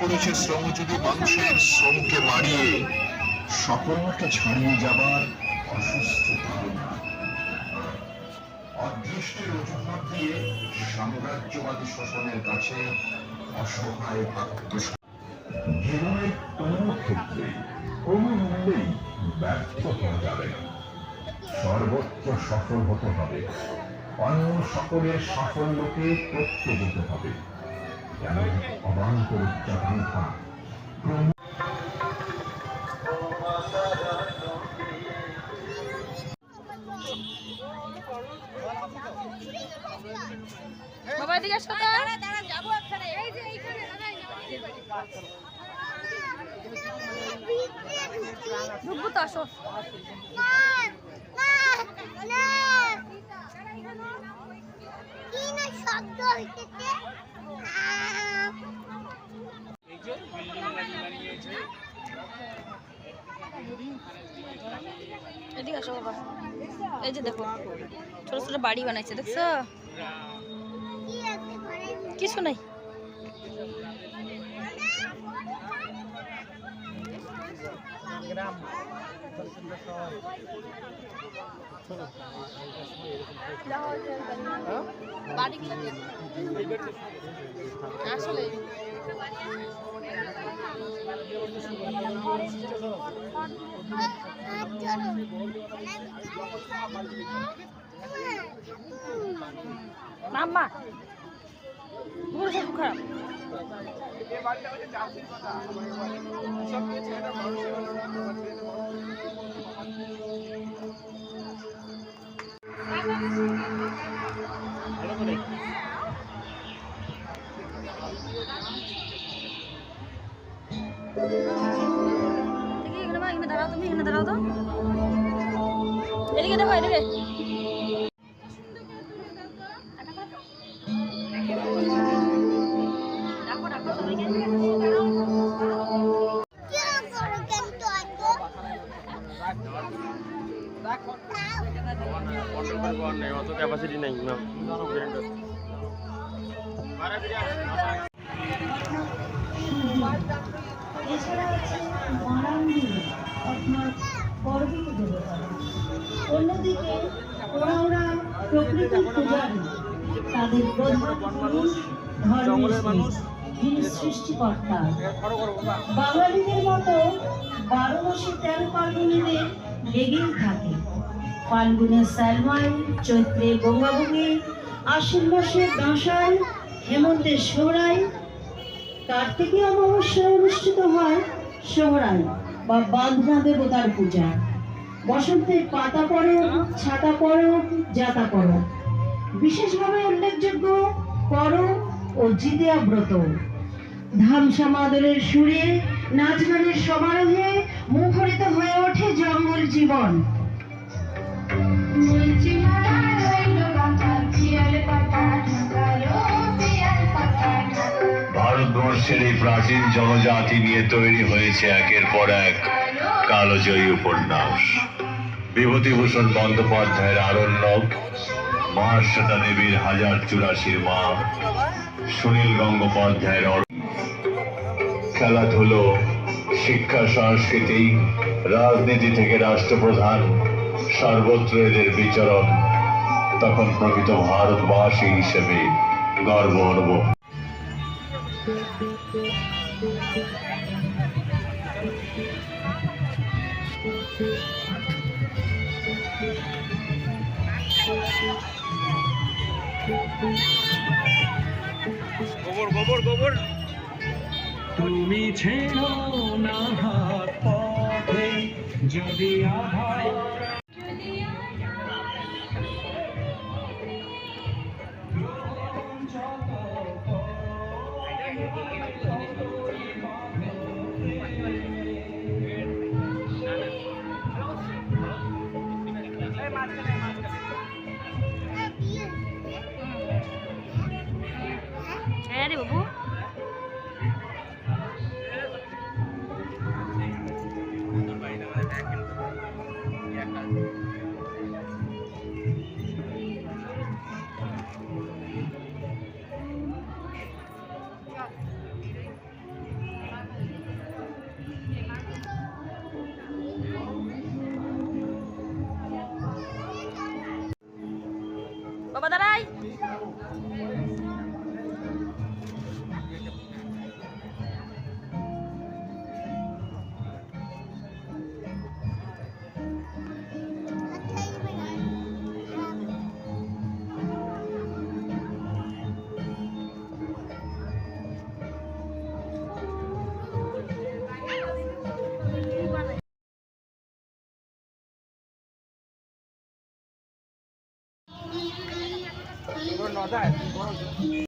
করেছে শ্রমজীবী মানুষের শ্রমকে বাড়িয়ে। সকলকে ছাড়িয়ে যাবার অসুস্থ সাম্রাজ্যবাদী শোষণের কাছে অসহায় কোনো ক্ষেত্রে ব্যর্থ হওয়া যাবে না। সর্বোচ্চ সফল হতে হবে। অন্য সকলের সাফল্যকে তথ্য দিতে হবে যেমন অবান্তর উচ্চাকাঙ্ক্ষা বাবা ঢুকবো তো আসো হইতেছে এই যে দেখো ছোট ছোট বাড়ি বানাইছে দেখছ? কিছু নাই। বাড়িগুলো আসলে মাম্মা। দেখি এখানে মা, এখানে দাঁড়াও তুমি এখানে দাঁড়াও তো। এদিকে দেখো এদিকে। অত ক্যাপাসিটি নেই না এছাড়া আছে দেবতা অন্যদিকে ওরা প্রকৃত পূজারী তাদের প্রধান পুরুষ ধর্মের সৃষ্টিকর্তা। বাঙালিদের মতো বারো মাসে তেরো লেগেই থাকে। ফাল্গুনে চৈত্রে আশ্বিন মাসে হেমন্তে সোহরাই কার্তিকী অমাবস্যায় অনুষ্ঠিত হয় সোহরাই বা বাঁধনা দেবতার পূজা। বসন্তের পাতা পরব, ছাতা পরব, জাতা পরব। বিশেষভাবে উল্লেখযোগ্য পরব ও জিদিয়া ব্রত ধামসা মাদলের সুরে নাচ গানের সমারোহে মুখরিত হয়ে ওঠে জঙ্গল জীবন। ভারতবর্ষের এই প্রাচীন জনজাতি নিয়ে তৈরি হয়েছে একের পর এক কালোজয়ী উপন্যাস। বিভূতিভূষণ বন্দ্যোপাধ্যায়ের আরণ্যক মহাশ্বেতা দেবীর হাজার চুরাশির মা সুনীল গঙ্গোপাধ্যায়ের খেলাধুলো শিক্ষা, সংস্কৃতি, রাজনীতি থেকে রাষ্ট্রপ্রধান, সর্বত্র এদের বিচরণ। তখন প্রকৃত ভারতবাসী হিসেবে গর্ব অনুভব। গোবর গোবর গোবর। তুমি ছেড়ো না হাত পথে যদি আধার ada deh bobo Bapak Tarai. 在，你多少岁？